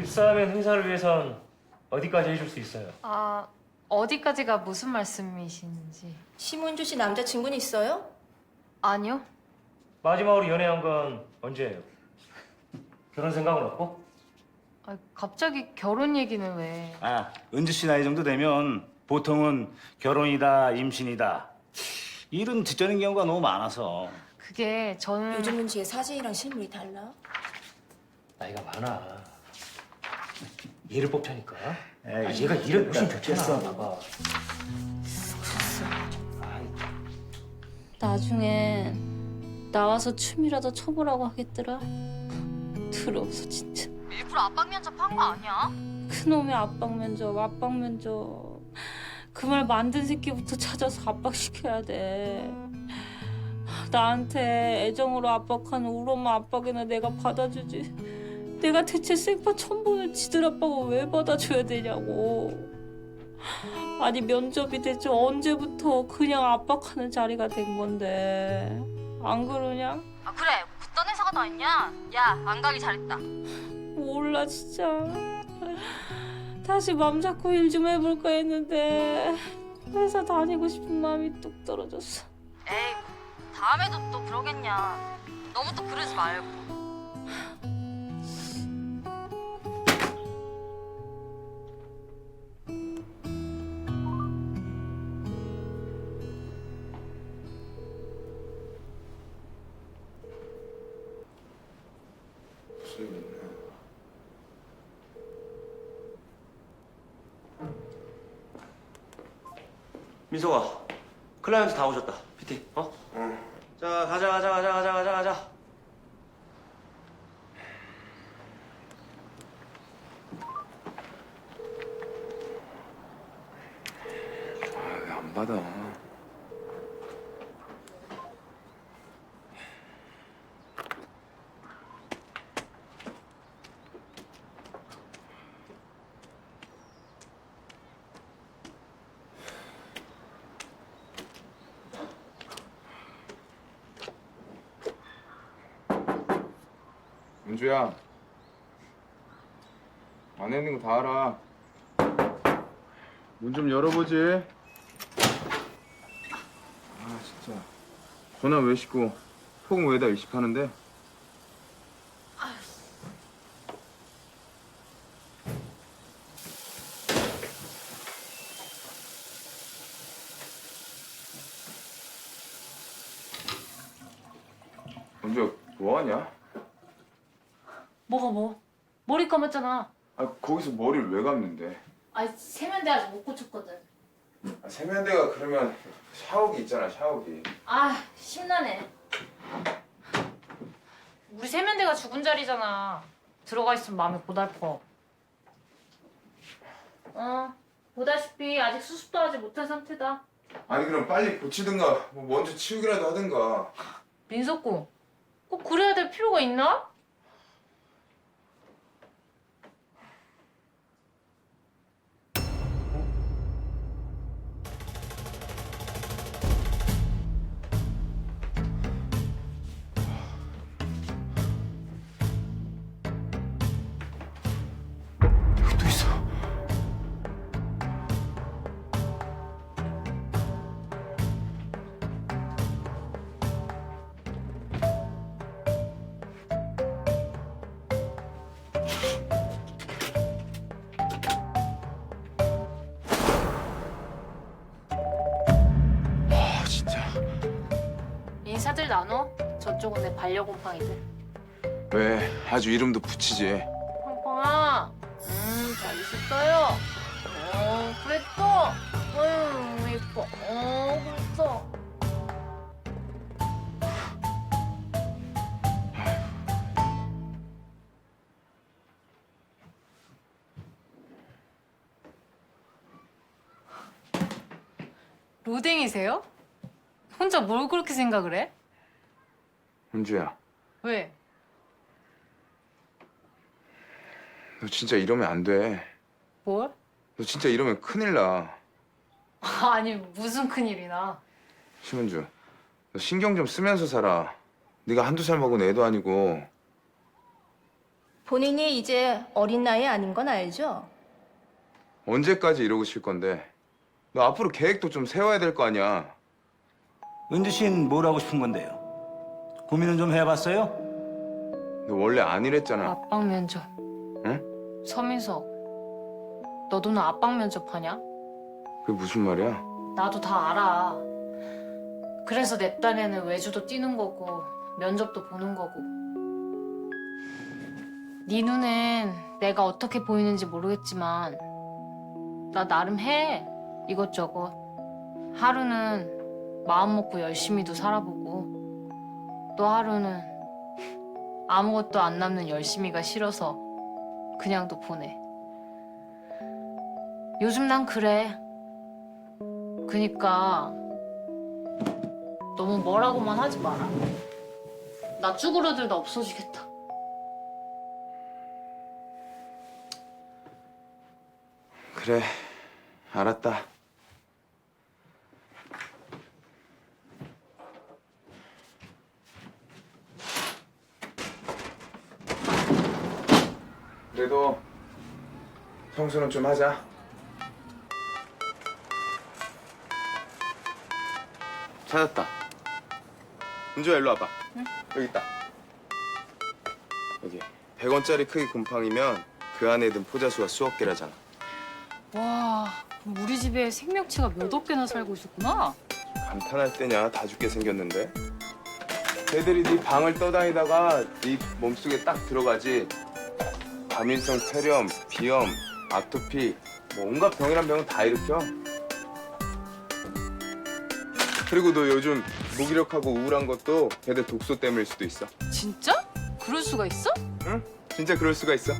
입사하면 회사를 위해선 어디까지 해줄 수 있어요? 아, 어디까지가 무슨 말씀이신지. 심은주 씨 남자친구는 있어요? 아니요. 마지막으로 연애한 건 언제예요? 결혼 생각은 없고? 아, 갑자기 결혼 얘기는 왜? 아, 은주 씨 나이 정도 되면 보통은 결혼이다, 임신이다. 일은 뒷전인 경우가 너무 많아서. 그게 저는 요즘 은지의 사진이랑 실물이 달라? 나이가 많아. 얘를 뽑자니까. 에이, 아, 얘가 일은 훨씬 됐어. 좋잖아. 봐봐. 나중에 나와서 춤이라도 춰보라고 하겠더라. 들어서 진짜. 일부러 압박 면접한 거 아니야? 그놈의 압박 면접, 압박 면접. 그 말 만든 새끼부터 찾아서 압박시켜야 돼. 나한테 애정으로 압박하는 우리 엄마 압박이나 내가 받아주지. 내가 대체 생파 천번을 지들 아빠가 왜 받아줘야 되냐고. 아니 면접이 대체 언제부터 그냥 압박하는 자리가 된 건데. 안 그러냐? 아 그래. 그딴 회사가 다 있냐? 야, 안 가기 잘했다. 몰라 진짜 다시 맘 잡고 일 좀 해볼까 했는데 회사 다니고 싶은 마음이 뚝 떨어졌어 에이, 다음에도 또 그러겠냐. 너무 또 그러지 말고. 민석아, 클라이언트 다 오셨다. PT, 어? 자, 가자, 가자, 가자, 가자, 가자, 가자. 아, 왜 안 받아? 은주야, 안에 있는 거 다 알아. 문 좀 열어보지. 아 진짜 전화 왜 씻고 폭은 왜다 의식하는데? 먼저 뭐하냐? 뭐가 뭐? 머리 감았잖아. 아 거기서 머리를 왜 감는데? 아, 세면대 아직 못 고쳤거든. 아, 세면대가 그러면 샤워기 있잖아 샤워기. 아, 심란해. 우리 세면대가 죽은 자리잖아. 들어가 있으면 마음이 고달퍼. 어, 보다시피 아직 수습도 하지 못한 상태다. 아니 그럼 빨리 고치든가 뭐 먼저 치우기라도 하든가. 민석구, 꼭 그래야 될 필요가 있나? 나눠? 저쪽은 내 반려곰팡이들. 왜 아주 이름도 붙이지. 팡팡아, 음, 잘 있었어요. 어, 그랬어. 어휴, 예뻐. 어, 그랬어. 로댕이세요? 혼자 뭘 그렇게 생각을 해? 은주야 왜? 너 진짜 이러면 안 돼. 뭘? 너 진짜 이러면 큰일 나. 아니, 무슨 큰일이나. 심은주, 너 신경 좀 쓰면서 살아. 네가 한두 살 먹은 애도 아니고 본인이 이제 어린 나이 아닌 건 알죠? 언제까지 이러고 쉴 건데? 너 앞으로 계획도 좀 세워야 될 거 아니야. 은주 씨는 뭘 하고 싶은 건데요? 고민은 좀 해봤어요? 너 원래 안 이랬잖아. 압박 면접. 응? 서민석, 너도 나 압박 면접하냐? 그게 무슨 말이야? 나도 다 알아. 그래서 내 딴에는 외주도 뛰는 거고 면접도 보는 거고. 네 눈엔 내가 어떻게 보이는지 모르겠지만 나 나름 해 이것저것. 하루는 마음 먹고 열심히도 살아보고 또 하루는 아무것도 안 남는 열심히가 싫어서 그냥도 보내. 요즘 난 그래. 그니까 너무 뭐라고만 하지 마라. 나 쭈그러들다 없어지겠다. 그래, 알았다. 그래도 청소는 좀 하자. 찾았다. 은주야 일로 와봐. 여기 있다. 여기 100원짜리 크기 곰팡이면 그 안에 든 포자수가 수억 개라잖아. 와, 그럼 우리 집에 생명체가 몇 억 개나 살고 있었구나. 감탄할 때냐 다 죽게 생겼는데 걔들이 네 방을 떠다니다가 네 몸속에 딱 들어가지 과민성 폐렴, 비염, 아토피 뭐 온갖 병이란 병은 다 일으켜 그리고 너 요즘 무기력하고 우울한 것도 걔들 독소 때문일 수도 있어 진짜? 그럴 수가 있어? 응? 진짜 그럴 수가 있어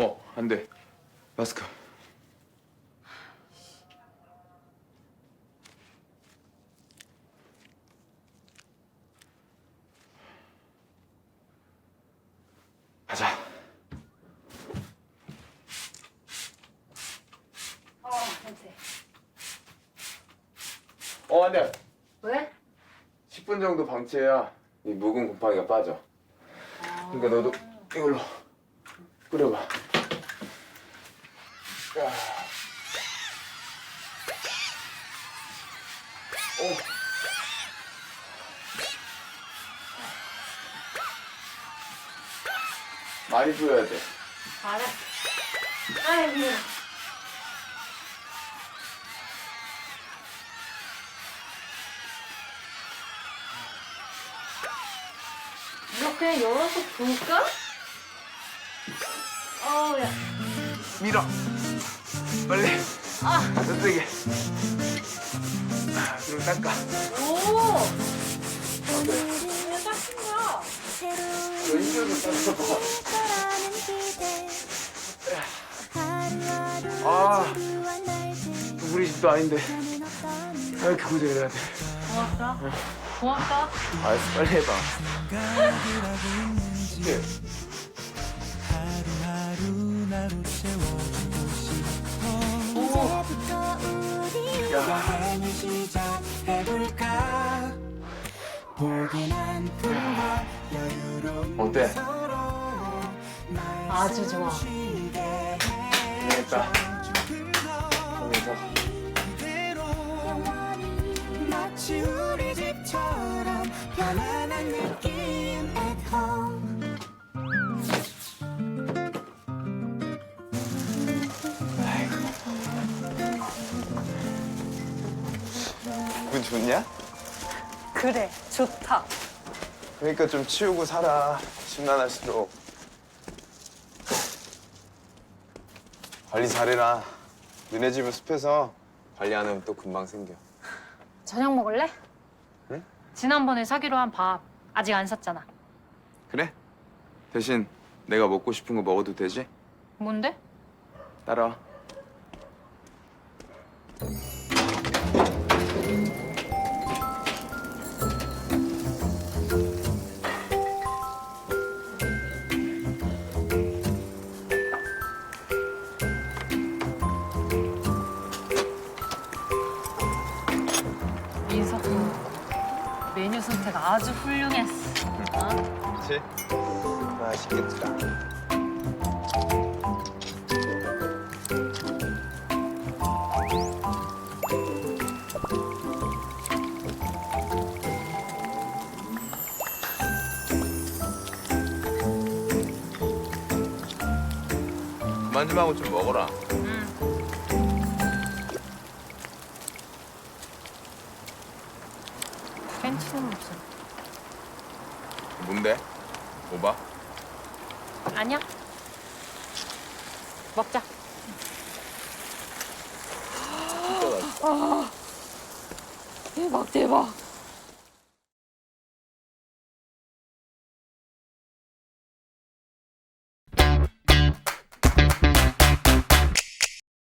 어, 안 돼. 마스크. 가자. 어, 냄새. 어, 안 돼. 왜? 10분 정도 방치해야 이 묵은 곰팡이가 빠져. 그러니까 너도 이걸로 뿌려봐. 오. 많이 뿌려야 돼. 알아. 아이고. 이렇게 열어서 볼까? 어우야. 밀어. 빨리. 아. 더 세게. 아, 그리고 닦아. 오! 내가 신나. 너 힘줘서 닦아봐. 아, 우리 집도 아닌데. 왜 이렇게 고생을 해야 돼? 고맙다. 고맙다. 알았어, 빨리 해봐. 네. 어때? 아주 좋아. 재밌다. 그래서 마치 기분 좋냐? 그래, 좋다. 그러니까 좀 치우고 살아. 심란할수록. 관리 잘해라. 너네 집은 숲에서 관리 안 하면 또 금방 생겨. 저녁 먹을래? 응? 네? 지난번에 사기로 한 밥 아직 안 샀잖아. 그래? 대신 내가 먹고 싶은 거 먹어도 되지? 뭔데? 따라와. 아주 훌륭했어. 그치? 맛있겠다. 하고 좀 먹어라. 오바? 아니야. 먹자. 대박 대박.